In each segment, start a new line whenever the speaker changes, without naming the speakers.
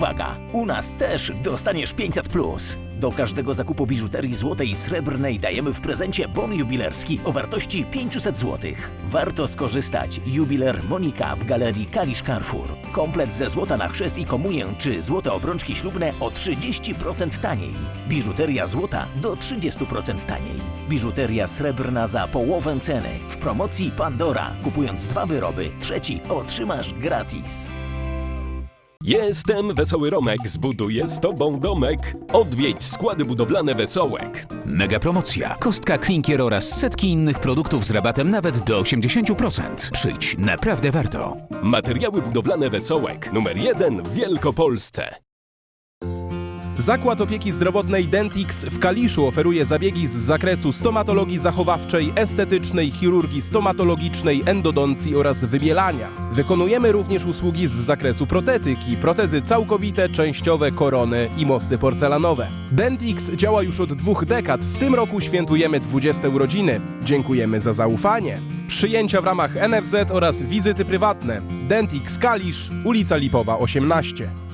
uwaga, u nas też dostaniesz 500 plus. Do każdego zakupu biżuterii złotej i srebrnej dajemy w prezencie bon jubilerski o wartości 500 zł. Warto skorzystać. Jubiler Monika w galerii Kalisz Carrefour. Komplet ze złota na chrzest i komunię czy złote obrączki ślubne o 30% taniej. Biżuteria złota do 30% taniej. Biżuteria srebrna za połowę ceny. W promocji Pandora. Kupując dwa wyroby, trzeci otrzymasz gratis.
Jestem Wesoły Romek, zbuduję z Tobą domek. Odwiedź składy budowlane Wesołek.
Mega promocja. Kostka, klinkier oraz setki innych produktów z rabatem nawet do 80%. Przyjdź, naprawdę warto.
Materiały budowlane Wesołek, numer jeden w Wielkopolsce.
Zakład Opieki Zdrowotnej Dentix w Kaliszu oferuje zabiegi z zakresu stomatologii zachowawczej, estetycznej, chirurgii stomatologicznej, endodoncji oraz wybielania. Wykonujemy również usługi z zakresu protetyki, protezy całkowite, częściowe, korony i mosty porcelanowe. Dentix działa już od dwóch dekad. W tym roku świętujemy 20 urodziny. Dziękujemy za zaufanie. Przyjęcia w ramach NFZ oraz wizyty prywatne. Dentix Kalisz, ulica Lipowa 18.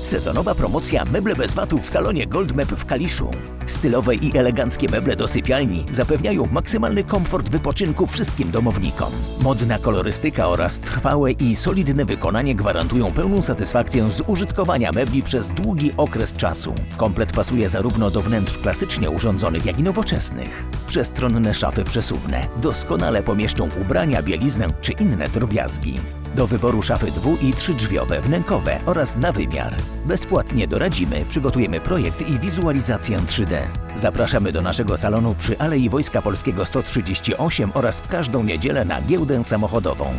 Sezonowa promocja meble bez VAT-u w salonie Goldmap w Kaliszu. Stylowe i eleganckie meble do sypialni zapewniają maksymalny komfort wypoczynku wszystkim domownikom. Modna kolorystyka oraz trwałe i solidne wykonanie gwarantują pełną satysfakcję z użytkowania mebli przez długi okres czasu. Komplet pasuje zarówno do wnętrz klasycznie urządzonych, jak i nowoczesnych. Przestronne szafy przesuwne doskonale pomieszczą ubrania, bieliznę czy inne drobiazgi. Do wyboru szafy dwu- i trzydrzwiowe, wnękowe oraz na wymiar. Bezpłatnie doradzimy, przygotujemy projekt i wizualizację 3D. Zapraszamy do naszego salonu przy Alei Wojska Polskiego 138 oraz w każdą niedzielę na giełdę samochodową.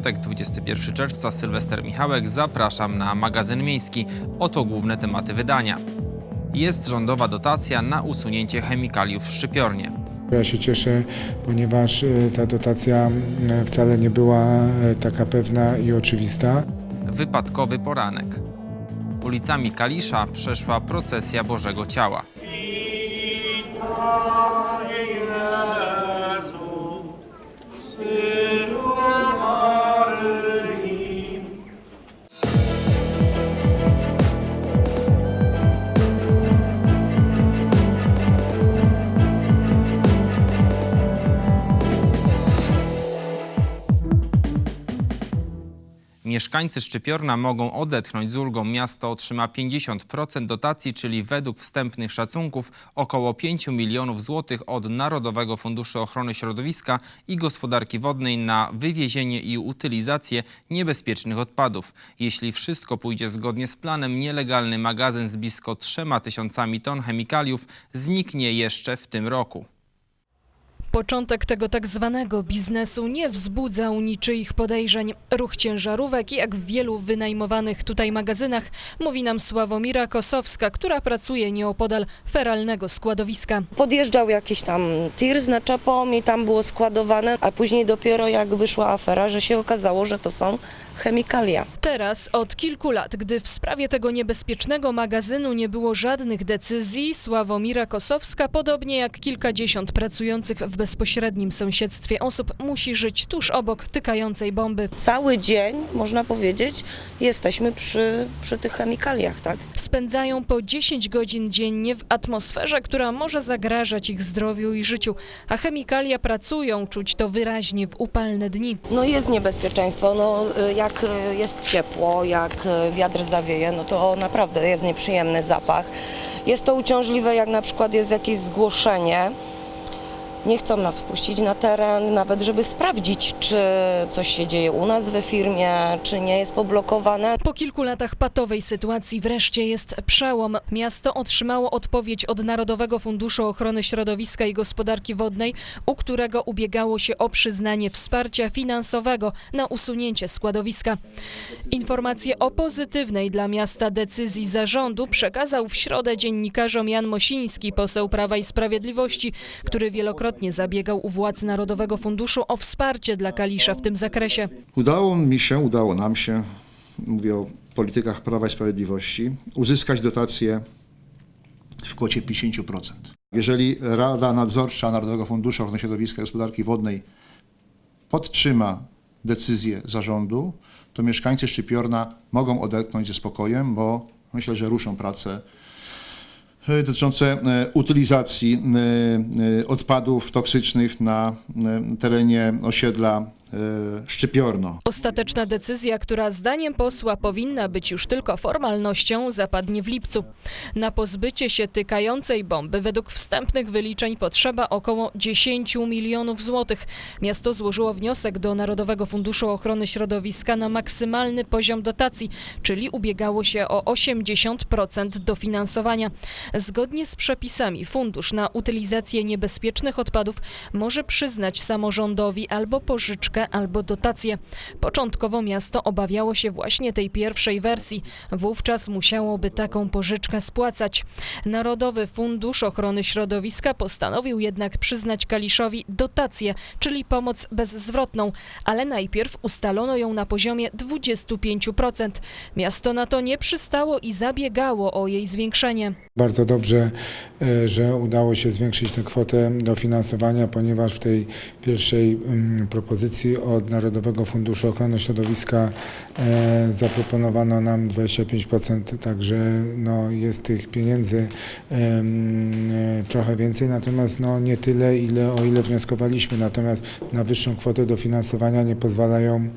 Piątek, 21 czerwca, Sylwester Michałek. Zapraszam na magazyn miejski. Oto główne tematy wydania. Jest rządowa dotacja na usunięcie chemikaliów w szczypiornie.
Ja się cieszę, ponieważ e, ta dotacja wcale nie była e, taka pewna i oczywista.
Wypadkowy poranek. Ulicami Kalisza przeszła procesja Bożego Ciała. Mieszkańcy Szczypiorna mogą odetchnąć z ulgą. Miasto otrzyma 50% dotacji, czyli według wstępnych szacunków około 5 milionów złotych od Narodowego Funduszu Ochrony Środowiska i Gospodarki Wodnej na wywiezienie i utylizację niebezpiecznych odpadów. Jeśli wszystko pójdzie zgodnie z planem, nielegalny magazyn z blisko 3 tysiącami ton chemikaliów zniknie jeszcze w tym roku.
Początek tego tak zwanego biznesu nie wzbudzał niczyich podejrzeń. Ruch ciężarówek, jak w wielu wynajmowanych tutaj magazynach, mówi nam Sławomira Kosowska, która pracuje nieopodal feralnego składowiska.
Podjeżdżał jakiś tam tir z naczepą i tam było składowane, a później dopiero jak wyszła afera, że się okazało, że to są chemikalia.
Teraz, od kilku lat, gdy w sprawie tego niebezpiecznego magazynu nie było żadnych decyzji, Sławomira Kosowska, podobnie jak kilkadziesiąt pracujących w bezpośrednim sąsiedztwie osób, musi żyć tuż obok tykającej bomby.
Cały dzień, można powiedzieć, jesteśmy przy, przy tych chemikaliach, tak?
Spędzają po 10 godzin dziennie w atmosferze, która może zagrażać ich zdrowiu i życiu, a chemikalia pracują, czuć to wyraźnie w upalne dni.
No jest niebezpieczeństwo, no y, jak y, jest ciepło, jak y, wiatr zawieje, no to naprawdę jest nieprzyjemny zapach. Jest to uciążliwe, jak na przykład jest jakieś zgłoszenie, nie chcą nas wpuścić na teren, nawet żeby sprawdzić, czy coś się dzieje u nas we firmie, czy nie jest poblokowane.
Po kilku latach patowej sytuacji wreszcie jest przełom. Miasto otrzymało odpowiedź od Narodowego Funduszu Ochrony Środowiska i Gospodarki Wodnej, u którego ubiegało się o przyznanie wsparcia finansowego na usunięcie składowiska. Informację o pozytywnej dla miasta decyzji zarządu przekazał w środę dziennikarzom Jan Mosiński, poseł Prawa i Sprawiedliwości, który wielokrotnie zabiegał u władz Narodowego Funduszu o wsparcie dla Kalisza w tym zakresie.
Udało mi się, udało nam się, mówię o politykach Prawa i Sprawiedliwości, uzyskać dotację w kwocie 50%. Jeżeli Rada Nadzorcza Narodowego Funduszu Ochrony Środowiska i Gospodarki Wodnej podtrzyma decyzję zarządu, to mieszkańcy Szczypiorna mogą odetchnąć ze spokojem, bo myślę, że ruszą prace dotyczące e, utylizacji e, e, odpadów toksycznych na e, terenie osiedla e, Szczypiorno.
Ostateczna decyzja, która zdaniem posła powinna być już tylko formalnością, zapadnie w lipcu. Na pozbycie się tykającej bomby według wstępnych wyliczeń potrzeba około 10 milionów złotych. Miasto złożyło wniosek do Narodowego Funduszu Ochrony Środowiska na maksymalny poziom dotacji, czyli ubiegało się o 80% dofinansowania. Zgodnie z przepisami fundusz na utylizację niebezpiecznych odpadów może przyznać samorządowi albo pożyczkę, albo dotację. Początkowo miasto obawiało się właśnie tej pierwszej wersji. Wówczas musiałoby taką pożyczkę spłacać. Narodowy Fundusz Ochrony Środowiska postanowił jednak przyznać Kaliszowi dotację, czyli pomoc bezzwrotną, ale najpierw ustalono ją na poziomie 25%. Miasto na to nie przystało i zabiegało o jej zwiększenie.
Bardzo dobrze, e, że udało się zwiększyć tę kwotę dofinansowania, ponieważ w tej pierwszej mm, propozycji od Narodowego Funduszu Ochrony Środowiska e, zaproponowano nam 25%, także no, jest tych pieniędzy e, trochę więcej, natomiast no, nie tyle, ile, o ile wnioskowaliśmy. Natomiast na wyższą kwotę dofinansowania nie pozwalają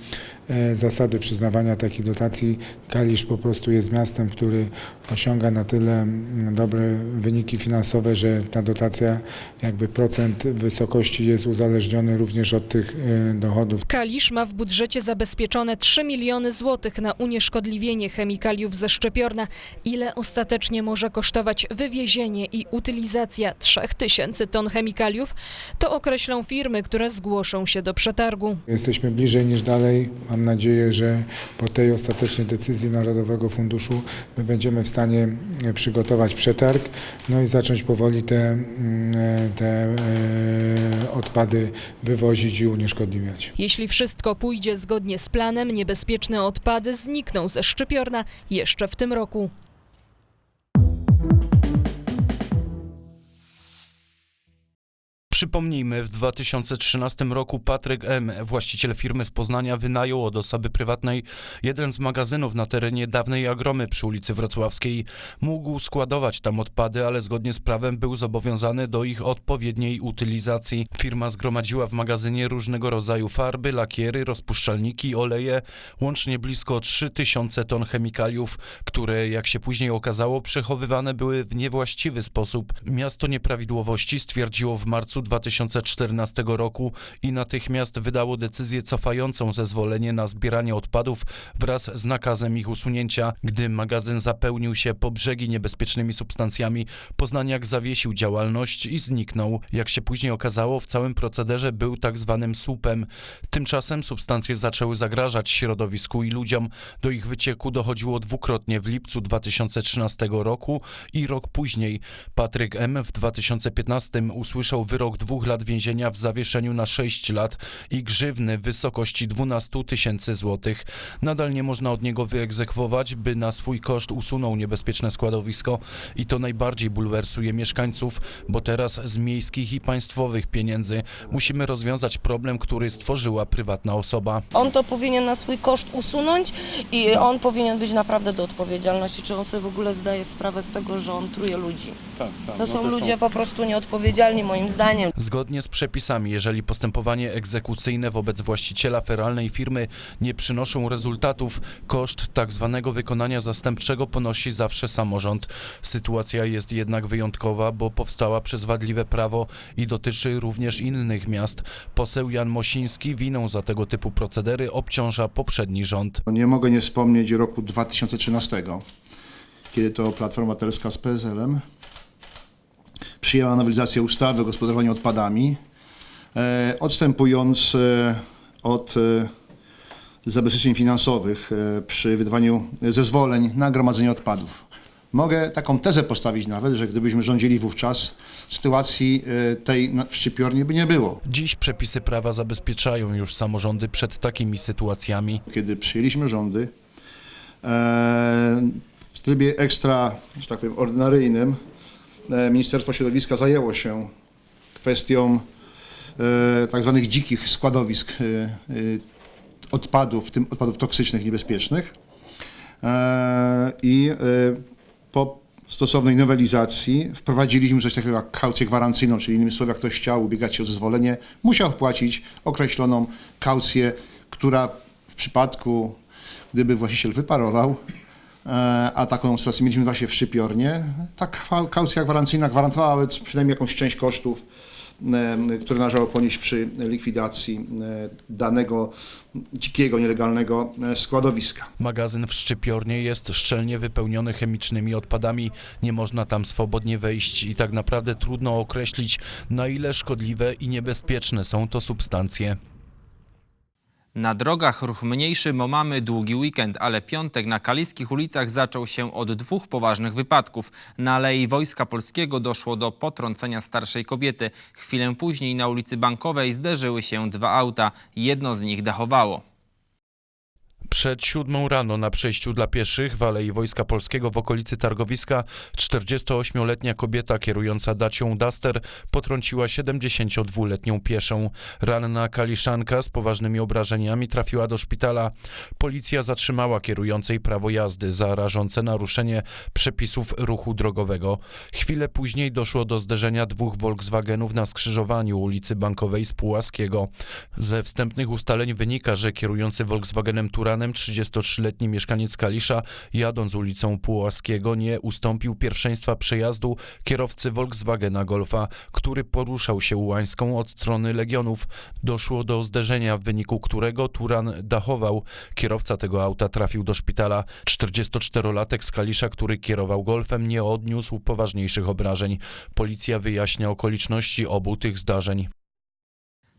zasady przyznawania takich dotacji. Kalisz po prostu jest miastem, który osiąga na tyle mm, dobre wyniki finansowe, że ta dotacja, jakby procent wysokości jest uzależniony również od tych e, dochodów.
Kalisz ma w budżecie zabezpieczone 3 miliony złotych na unieszkodliwienie chemikaliów ze Szczepiorna. Ile ostatecznie może kosztować wywiezienie i utylizacja 3000 ton chemikaliów, to określą firmy, które zgłoszą się do przetargu.
Jesteśmy bliżej niż dalej. Mam nadzieję, że po tej ostatecznej decyzji Narodowego Funduszu my będziemy w stanie e, przygotować przetarg, no i zacząć powoli te, mm, e, te e, odpady wywozić i unieszkodliwiać.
Jeśli wszystko pójdzie zgodnie z planem, niebezpieczne odpady znikną ze Szczypiorna jeszcze w tym roku.
Przypomnijmy, w 2013 roku Patryk M., właściciel firmy z Poznania, wynajął od osoby prywatnej jeden z magazynów na terenie dawnej Agromy przy ulicy Wrocławskiej. Mógł składować tam odpady, ale zgodnie z prawem był zobowiązany do ich odpowiedniej utylizacji. Firma zgromadziła w magazynie różnego rodzaju farby, lakiery, rozpuszczalniki, oleje, łącznie blisko 3000 ton chemikaliów, które, jak się później okazało, przechowywane były w niewłaściwy sposób. Miasto nieprawidłowości stwierdziło w marcu 2014 roku i natychmiast wydało decyzję cofającą zezwolenie na zbieranie odpadów wraz z nakazem ich usunięcia. Gdy magazyn zapełnił się po brzegi niebezpiecznymi substancjami, Poznaniak zawiesił działalność i zniknął. Jak się później okazało, w całym procederze był tak zwanym słupem. Tymczasem substancje zaczęły zagrażać środowisku i ludziom. Do ich wycieku dochodziło dwukrotnie w lipcu 2013 roku i rok później. Patryk M. w 2015 usłyszał wyrok dwóch lat więzienia w zawieszeniu na 6 lat i grzywny w wysokości 12 tysięcy złotych. Nadal nie można od niego wyegzekwować, by na swój koszt usunął niebezpieczne składowisko i to najbardziej bulwersuje mieszkańców, bo teraz z miejskich i państwowych pieniędzy musimy rozwiązać problem, który stworzyła prywatna osoba.
On to powinien na swój koszt usunąć i on powinien być naprawdę do odpowiedzialności. Czy on sobie w ogóle zdaje sprawę z tego, że on truje ludzi?
Tak, tak.
To są ludzie po prostu nieodpowiedzialni moim zdaniem. Zdaniem.
Zgodnie z przepisami, jeżeli postępowanie egzekucyjne wobec właściciela feralnej firmy nie przynoszą rezultatów, koszt tzw. wykonania zastępczego ponosi zawsze samorząd. Sytuacja jest jednak wyjątkowa, bo powstała przez wadliwe prawo i dotyczy również innych miast. Poseł Jan Mosiński winą za tego typu procedery obciąża poprzedni rząd.
Nie mogę nie wspomnieć roku 2013, kiedy to Platforma Obywatelska z PSL-em przyjęła nowelizację ustawy o gospodarowaniu odpadami, e, odstępując e, od e, zabezpieczeń finansowych przy wydawaniu zezwoleń na gromadzenie odpadów. Mogę taką tezę postawić nawet, że gdybyśmy rządzili wówczas, sytuacji tej w szczypiorni by nie było.
Dziś przepisy prawa zabezpieczają już samorządy przed takimi sytuacjami.
kiedy przyjęliśmy rządy, w trybie ekstra, że tak powiem, ordynaryjnym, Ministerstwo Środowiska zajęło się kwestią e, tak zwanych dzikich składowisk e, e, odpadów, w tym odpadów toksycznych, niebezpiecznych. E, I e, po stosownej nowelizacji wprowadziliśmy coś takiego jak kaucję gwarancyjną, czyli innymi słowy, jak ktoś chciał ubiegać się o zezwolenie, musiał wpłacić określoną kaucję, która w przypadku, gdyby właściciel wyparował, e, a taką sytuację mieliśmy właśnie w Szczypiornie, ta kaucja gwarancyjna gwarantowała przynajmniej jakąś część kosztów, e, które należało ponieść przy likwidacji e, danego dzikiego, nielegalnego e, składowiska.
Magazyn w Szczypiornie jest szczelnie wypełniony chemicznymi odpadami. Nie można tam swobodnie wejść i tak naprawdę trudno określić, na ile szkodliwe i niebezpieczne są to substancje.
Na drogach ruch mniejszy, bo mamy długi weekend, ale piątek na kaliskich ulicach zaczął się od dwóch poważnych wypadków. Na Alei Wojska Polskiego doszło do potrącenia starszej kobiety. Chwilę później na ulicy Bankowej zderzyły się dwa auta. Jedno z nich dachowało.
Przed siódmą rano na przejściu dla pieszych w Alei Wojska Polskiego w okolicy Targowiska 48-letnia kobieta kierująca Dacią Duster potrąciła 72-letnią pieszą. Ranna kaliszanka z poważnymi obrażeniami trafiła do szpitala. Policja zatrzymała kierującej prawo jazdy za rażące naruszenie przepisów ruchu drogowego. Chwilę później doszło do zderzenia dwóch Volkswagenów na skrzyżowaniu ulicy Bankowej z Pułaskiego. Ze wstępnych ustaleń wynika, że kierujący Volkswagenem Turanem 33-letni mieszkaniec Kalisza jadąc ulicą Pułaskiego nie ustąpił pierwszeństwa przejazdu kierowcy Volkswagena Golfa, który poruszał się Łańską od strony Legionów. Doszło do zderzenia, w wyniku którego Turan dachował. Kierowca tego auta trafił do szpitala. 44-latek z Kalisza, który kierował Golfem, nie odniósł poważniejszych obrażeń. Policja wyjaśnia okoliczności obu tych zdarzeń.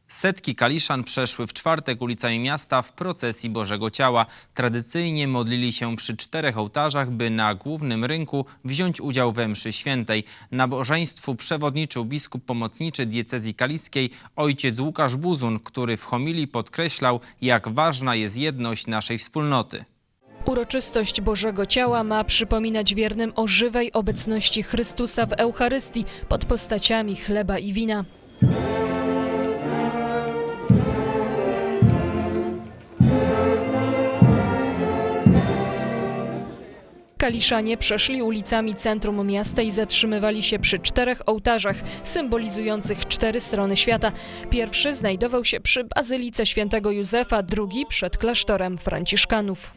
Setki kaliszan przeszły w czwartek ulicami miasta w procesji Bożego Ciała. Tradycyjnie modlili się przy czterech ołtarzach, by na głównym rynku wziąć udział we mszy świętej. Nabożeństwu przewodniczył biskup pomocniczy diecezji kaliskiej ojciec Łukasz Buzun, który w homilii podkreślał, jak ważna jest jedność naszej wspólnoty.
Uroczystość Bożego Ciała ma przypominać wiernym o żywej obecności Chrystusa w Eucharystii pod postaciami chleba i wina. Kaliszanie przeszli ulicami centrum miasta i zatrzymywali się przy czterech ołtarzach symbolizujących cztery strony świata. Pierwszy znajdował się przy Bazylice Świętego Józefa, drugi przed klasztorem Franciszkanów.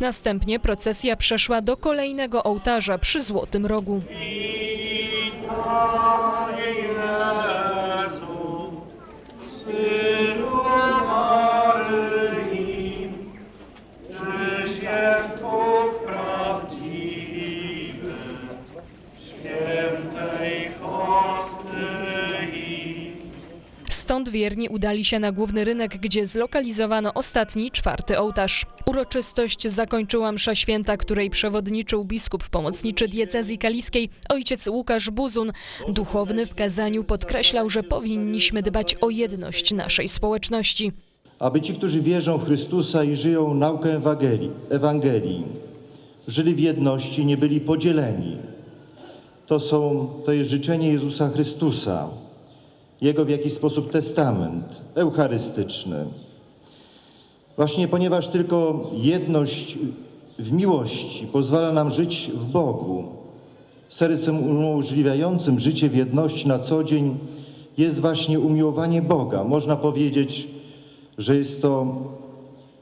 Następnie procesja przeszła do kolejnego ołtarza przy Złotym Rogu. Jesus. Wierni udali się na główny rynek, gdzie zlokalizowano ostatni, czwarty ołtarz. Uroczystość zakończyła msza święta, której przewodniczył biskup pomocniczy diecezji kaliskiej, ojciec Łukasz Buzun. Duchowny w kazaniu podkreślał, że powinniśmy dbać o jedność naszej społeczności.
aby ci, którzy wierzą w Chrystusa i żyją naukę Ewangelii, Ewangelii żyli w jedności, nie byli podzieleni. To, są, to jest życzenie Jezusa Chrystusa, Jego w jakiś sposób testament eucharystyczny. Właśnie ponieważ tylko jedność w miłości pozwala nam żyć w Bogu, sercem umożliwiającym życie w jedności na co dzień jest właśnie umiłowanie Boga. Można powiedzieć, że jest to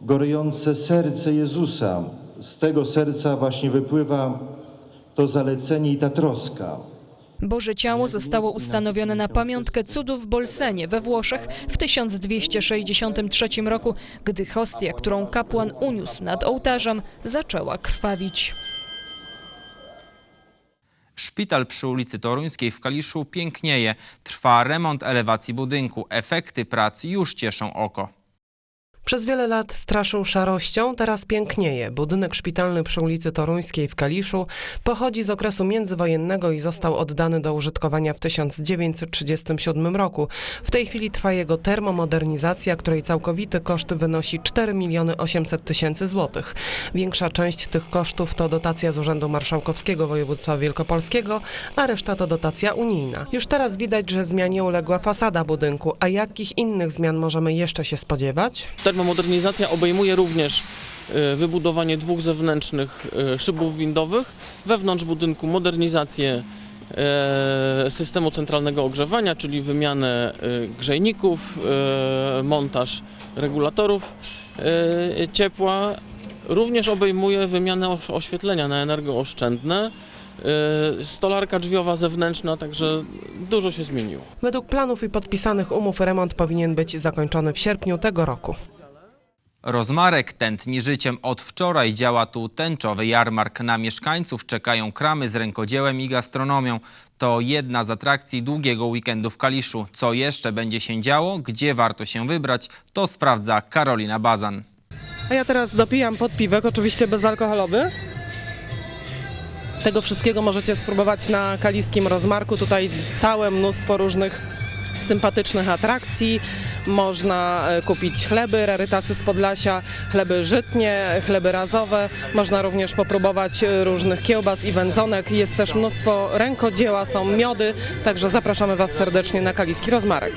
gorejące serce Jezusa. Z tego serca właśnie wypływa to zalecenie i ta troska.
Boże Ciało zostało ustanowione na pamiątkę cudów w Bolsenie we Włoszech w 1263 roku, gdy hostia, którą kapłan uniósł nad ołtarzem, zaczęła krwawić.
Szpital przy ulicy Toruńskiej w Kaliszu pięknieje. Trwa remont elewacji budynku. Efekty prac już cieszą oko.
Przez wiele lat straszył szarością, teraz pięknieje. Budynek szpitalny przy ulicy Toruńskiej w Kaliszu pochodzi z okresu międzywojennego i został oddany do użytkowania w 1937 roku. W tej chwili trwa jego termomodernizacja, której całkowity koszt wynosi 4 miliony 800 tysięcy złotych. Większa część tych kosztów to dotacja z Urzędu Marszałkowskiego Województwa Wielkopolskiego, a reszta to dotacja unijna. Już teraz widać, że zmianie uległa fasada budynku, a jakich innych zmian możemy jeszcze się spodziewać?
Termomodernizacja obejmuje również e, wybudowanie dwóch zewnętrznych e, szybów windowych, wewnątrz budynku modernizację e, systemu centralnego ogrzewania, czyli wymianę e, grzejników, e, montaż regulatorów e, ciepła. Również obejmuje wymianę oś- oświetlenia na energooszczędne, stolarka drzwiowa zewnętrzna, także dużo się zmieniło.
Według planów i podpisanych umów remont powinien być zakończony w sierpniu tego roku.
Rozmarek tętni życiem. Od wczoraj działa tu tęczowy jarmark. Na mieszkańców czekają kramy z rękodziełem i gastronomią. To jedna z atrakcji długiego weekendu w Kaliszu. Co jeszcze będzie się działo, gdzie warto się wybrać, to sprawdza Karolina Bazan.
A ja teraz dopijam podpiwek, oczywiście bezalkoholowy. Tego wszystkiego możecie spróbować na kaliskim rozmarku. Tutaj całe mnóstwo różnych sympatycznych atrakcji. Można e, kupić chleby, rarytasy z Podlasia, chleby żytnie, chleby razowe. Można również popróbować e, różnych kiełbas i wędzonek. Jest też mnóstwo rękodzieła, są miody, także zapraszamy Was serdecznie na kaliski rozmarek.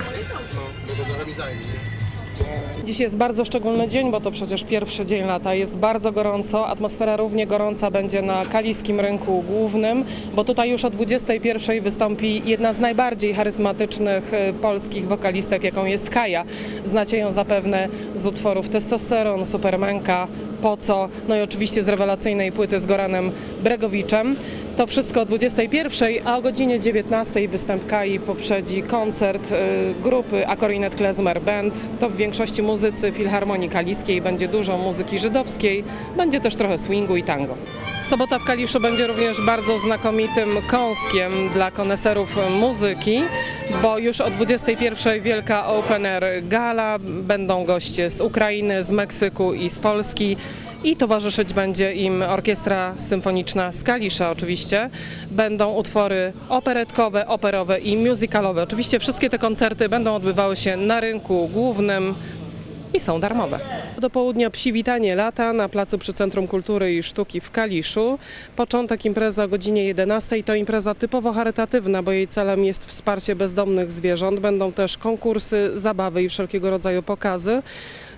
Dziś jest bardzo szczególny dzień, bo to przecież pierwszy dzień lata. Jest bardzo gorąco. Atmosfera równie gorąca będzie na kaliskim rynku głównym, bo tutaj już o 21 wystąpi jedna z najbardziej charyzmatycznych e, polskich wokalistek, jaką jest Kaja. Znacie ją zapewne z utworów Testosteron, Supermenka, Po co, no i oczywiście z rewelacyjnej płyty z Goranem Bregowiczem. To wszystko o 21, a o godzinie 19 występ Kai poprzedzi koncert y, grupy Akorinet Klezmer Band. To w większości muzycy Filharmonii Kaliskiej, będzie dużo muzyki żydowskiej, będzie też trochę swingu i tango. Sobota w Kaliszu będzie również bardzo znakomitym kąskiem dla koneserów muzyki, bo już o 21 wielka open air gala, będą goście z Ukrainy, z Meksyku i z Polski i towarzyszyć będzie im orkiestra symfoniczna z Kalisza oczywiście. Będą utwory operetkowe, operowe i musicalowe. Oczywiście wszystkie te koncerty będą odbywały się na rynku głównym i są darmowe. Do południa przywitanie lata na placu przy Centrum Kultury i Sztuki w Kaliszu. Początek imprezy o godzinie 11 to impreza typowo charytatywna, bo jej celem jest wsparcie bezdomnych zwierząt. Będą też konkursy, zabawy i wszelkiego rodzaju pokazy.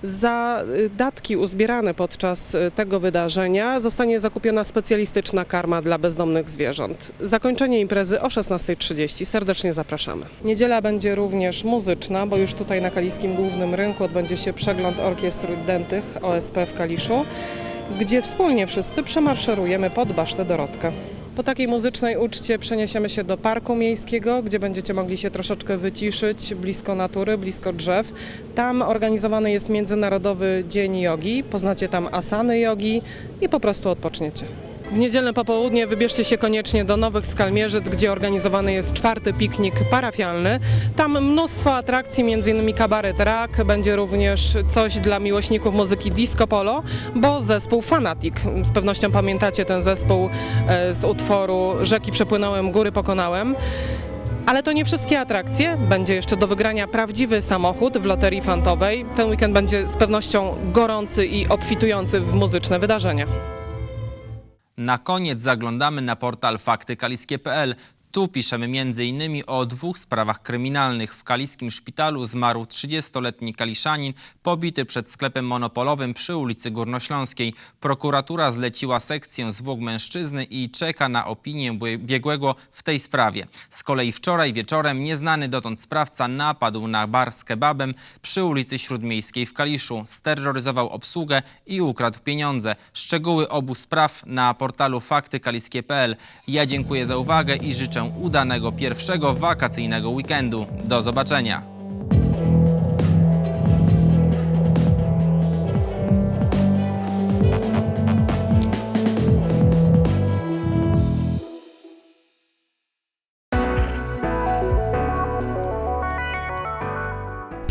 Za y, datki uzbierane podczas y, tego wydarzenia zostanie zakupiona specjalistyczna karma dla bezdomnych zwierząt. Zakończenie imprezy o 16.30. Serdecznie zapraszamy. Niedziela będzie również muzyczna, bo już tutaj na Kaliskim Głównym Rynku odbędzie się przegląd orkiestr dętych OSP w Kaliszu, gdzie wspólnie wszyscy przemaszerujemy pod Basztę Dorotkę. Po takiej muzycznej uczcie przeniesiemy się do Parku Miejskiego, gdzie będziecie mogli się troszeczkę wyciszyć, blisko natury, blisko drzew. Tam organizowany jest Międzynarodowy Dzień Jogi, poznacie tam asany jogi i po prostu odpoczniecie. W niedzielne popołudnie wybierzcie się koniecznie do Nowych Skalmierzyc, gdzie organizowany jest czwarty piknik parafialny. Tam mnóstwo atrakcji, m.in. kabaret Rak, będzie również coś dla miłośników muzyki disco polo, bo zespół Fanatic, z pewnością pamiętacie ten zespół e, z utworu Rzeki przepłynąłem, góry pokonałem. Ale to nie wszystkie atrakcje. Będzie jeszcze do wygrania prawdziwy samochód w loterii fantowej. Ten weekend będzie z pewnością gorący i obfitujący w muzyczne wydarzenia.
Na koniec zaglądamy na portal faktykaliskie.pl. Tu piszemy m.in. o dwóch sprawach kryminalnych. W kaliskim szpitalu zmarł 30-letni kaliszanin pobity przed sklepem monopolowym przy ulicy Górnośląskiej. Prokuratura zleciła sekcję zwłok mężczyzny i czeka na opinię bie- biegłego w tej sprawie. Z kolei wczoraj wieczorem nieznany dotąd sprawca napadł na bar z kebabem przy ulicy Śródmiejskiej w Kaliszu. Steroryzował obsługę i ukradł pieniądze. Szczegóły obu spraw na portalu faktykaliskie.pl. Ja dziękuję za uwagę i życzę udanego pierwszego wakacyjnego weekendu. Do zobaczenia.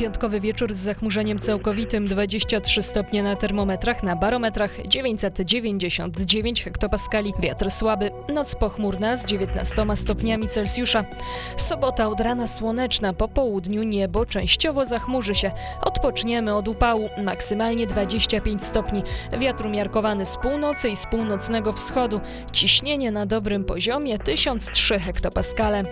Piątkowy wieczór z zachmurzeniem całkowitym 23 stopnie na termometrach, na barometrach 999 hektopaskali. Wiatr słaby, noc pochmurna z 19 stopniami Celsjusza. Sobota od rana słoneczna, po południu niebo częściowo zachmurzy się. Odpoczniemy od upału, maksymalnie 25 stopni. Wiatr umiarkowany z północy i z północnego wschodu. Ciśnienie na dobrym poziomie 1003 hektopaskale.